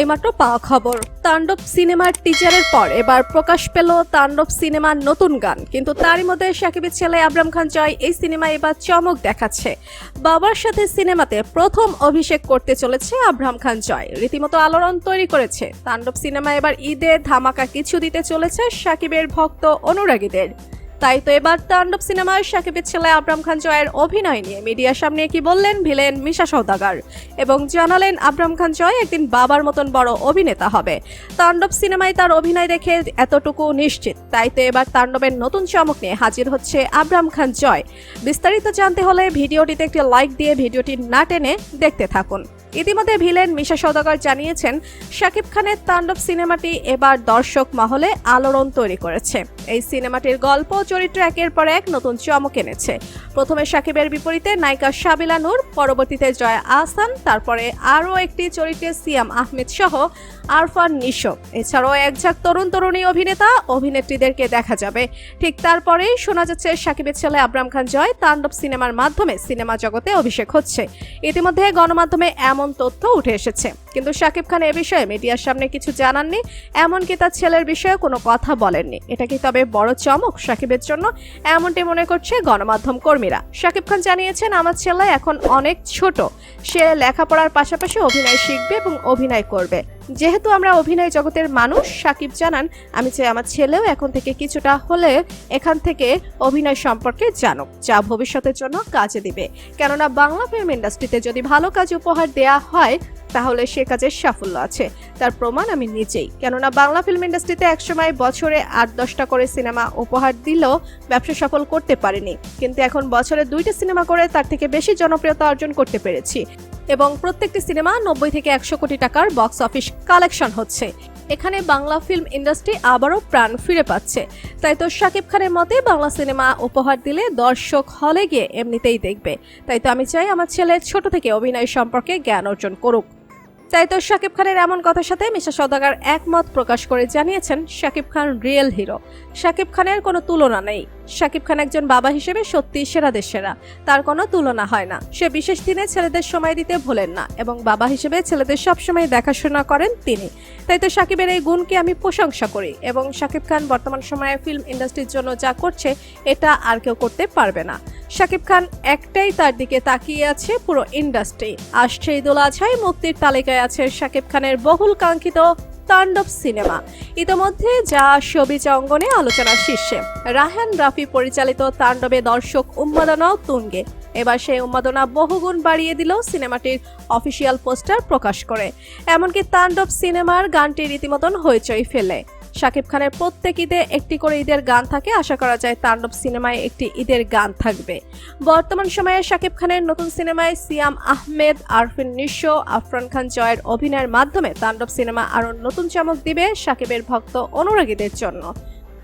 এইমাত্র পাওয়া খবর। তাণ্ডব সিনেমার টিচারের পর এবার প্রকাশ পেল তাণ্ডব সিনেমার নতুন গান। কিন্তু তারই মধ্যে সাকিবের ছেলে আবরাম খান জয় এই সিনেমায় এবার চমক দেখাচ্ছে। বাবার সাথে সিনেমাতে প্রথম অভিষেক করতে চলেছে আব্রাম খান জয়। রীতিমতো আলোড়ন তৈরি করেছে। তাণ্ডব সিনেমা এবার ঈদে ধামাকা কিছু দিতে চলেছে সাকিবের ভক্ত অনুরাগীদের। তাই তো এবার তাণ্ডব সিনেমায় সাকিবের ছেলে আব্রাম খান জয়ের অভিনয় নিয়ে মিডিয়ার সামনে কি বললেন ভিলেন মিশা সৌদাগার এবং জানালেন আবরাম খান জয় একদিন বাবার মতন বড় অভিনেতা হবে। তাণ্ডব সিনেমায় তার অভিনয় দেখে এতটুকু নিশ্চিত। তাই তো এবার তাণ্ডবের নতুন চমক নিয়ে হাজির হচ্ছে আব্রাম খান জয়। বিস্তারিত জানতে হলে ভিডিওটিতে একটি লাইক দিয়ে ভিডিওটি না টেনে দেখতে থাকুন। ইতিমধ্যে ভিলেন মিশা সদাগর জানিয়েছেন, শাকিব খানের তাণ্ডব সিনেমাটি এবার দর্শক মহলে আলোড়ন তৈরি করেছে। এই সিনেমাটির গল্প চরিত্র একের পর এক নতুন চমক এনেছে। প্রথমে শাকিবের বিপরীতে নায়িকা সাবিলা নূর, পরবর্তীতে জয়া আহসান, তারপরে আরও একটি চরিত্রে সিয়াম আহমেদ সহ আরফান নিশো। এছাড়াও একঝাক তরুণ তরুণী অভিনেতা, অভিনেত্রীদেরকে দেখা যাবে। ঠিক তারপরেই শোনা যাচ্ছে শাকিবের ছেলে আব্রাম খান জয় তাণ্ডব সিনেমার মাধ্যমে সিনেমা জগতে অভিষেক হচ্ছে। ইতিমধ্যে গণমাধ্যমে এমন তথ্য উঠে এসেছে। কিন্তু শাকিব খান এ বিষয়ে মিডিয়ার সামনে কিছু জানাননি, এমনকি তার ছেলের বিষয়ে কোনো কথা বলেননি। এটা কি তবে বড় চমক শাকিবের জন্য? এমনটি মনে করছে গণমাধ্যম কর্মীরা। শাকিব খান জানিয়েছেন, আমার ছেলে এখন অনেক ছোট। সে লেখাপড়ার পাশাপাশি অভিনয় শিখবে এবং অভিনয় করবে। যেহেতু আমরা অভিনয় জগতের মানুষ, সাকিব জানান, আমি চাই আমার ছেলেও এখন থেকে কিছুটা হলে এখান থেকে অভিনয় সম্পর্কে জানুক, যা ভবিষ্যতের জন্য কাজে দিবে। কেননা বাংলা ফিল্ম ইন্ডাস্ট্রিতে যদি ভালো কাজ উপহার দেয়া হয়, তাহলে সে কাজের সাফল্য আছে। তার প্রমাণ আমি নিজেই। কেননা বাংলা ফিল্ম ইন্ডাস্ট্রিতে একসময় বছরে আট দশটা করে সিনেমা উপহার দিলেও ব্যবসা সফল করতে পারেনি। কিন্তু এখন বছরে দুইটা সিনেমা করে তার থেকে বেশি জনপ্রিয়তা অর্জন করতে পেরেছি। এবং প্রত্যেকটি সিনেমা নব্বই থেকে একশো কোটি টাকার বক্স অফিস কালেকশন হচ্ছে। এখানে বাংলা ফিল্ম ইন্ডাস্ট্রি আবারও প্রাণ ফিরে পাচ্ছে। তাই তো শাকিব খানের মতে বাংলা সিনেমা উপহার দিলে দর্শক হলে গিয়ে এমনিতেই দেখবে। তাই তো আমি চাই আমার ছেলে ছোট থেকে অভিনয় সম্পর্কে জ্ঞান অর্জন করুক। তাই তো শাকিব খানের এমন কথার সাথে মিশা সদাগার একমত প্রকাশ করে জানিয়েছেন শাকিব খান রিয়েল হিরো শাকিব খানের কোনো তুলনা নেই। শাকিব খান একজন বাবা হিসেবে সত্যি সেরাদের সেরা তার কোনো তুলনা হয় না। সে বিশেষ দিনে ছেলেদের সময় দিতে ভোলেন না এবং বাবা হিসেবে ছেলেদের সবসময় দেখাশোনা করেন তিনি। তাই তো শাকিবের এই গুণকে আমি প্রশংসা করি এবং শাকিব খান বর্তমান সময়ে ফিল্ম ইন্ডাস্ট্রির জন্য যা করছে, এটা আর কেউ করতে পারবে না। শাকিব খান একটাই তার দিকে তাকিয়ে আছে পুরো ইন্ডাস্ট্রি। আসছে ঈদুল আজহাই মুক্তির তালিকায় আছে শাকিব খানের বহুল কাঙ্ক্ষিত তাণ্ডব সিনেমা। ইতোমধ্যে যা সবিজ অঙ্গনে আলোচনার শীর্ষে। রাহান রাফি পরিচালিত তাণ্ডবে দর্শক উন্মাদনাও তুঙ্গে। এবার সেই উন্মাদনা বহুগুণ বাড়িয়ে দিল সিনেমাটির অফিসিয়াল পোস্টার প্রকাশ করে। এমনকি তাণ্ডব সিনেমার গানটি রীতিমতন হইচই ফেলে। শাকিব খানের প্রত্যেক ঈদে একটি করে ঈদের গান থাকে। আশা করা যায় তাণ্ডব সিনেমায় একটি ঈদের গান থাকবে। বর্তমান সময়ে শাকিব খানের নতুন সিনেমায় সিয়াম আহমেদ, আরফিন নিশো আফরান খান জয়ের অভিনয়ের মাধ্যমে তাণ্ডব সিনেমা আরও নতুন চমক দিবে শাকিবের ভক্ত অনুরাগীদের জন্য।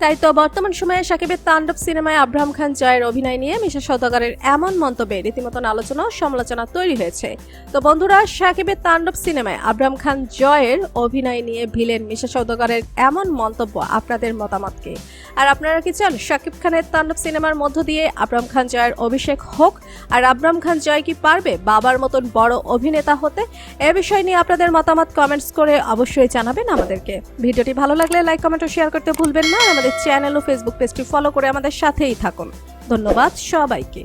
তাই তো বর্তমান সময়ে সাকিবের তাণ্ডব সিনেমায় আব্রাহাম খান জয়ের অভিনয় নিয়ে মিশা সৌদাগরের এমন মন্তব্যে রীতিমতন আলোচনা ও সমালোচনা তৈরি হয়েছে। তো বন্ধুরা, সাকিবের তাণ্ডব সিনেমায় আব্রাহাম খান জয়ের অভিনয় নিয়ে ভিলেন মিশা সৌদাগরের এমন মন্তব্য আপনাদের মতামতকে। আর আপনারা কি চান শাকিব খানের তাণ্ডব সিনেমার মধ্য দিয়ে আব্রাহাম খান জয়ের অভিষেক হোক? আর আব্রাহাম খান জয় কি পারবে বাবার মতন বড় অভিনেতা হতে? এ বিষয় নিয়ে আপনাদের মতামত কমেন্টস করে অবশ্যই জানাবেন আমাদেরকে। ভিডিওটি ভালো লাগলে লাইক, কমেন্ট ও শেয়ার করতে ভুলবেন না। আর আমাদের চ্যানেল ও ফেসবুক পেজটি ফলো করে আমাদের সাথেই থাকুন। ধন্যবাদ সবাইকে।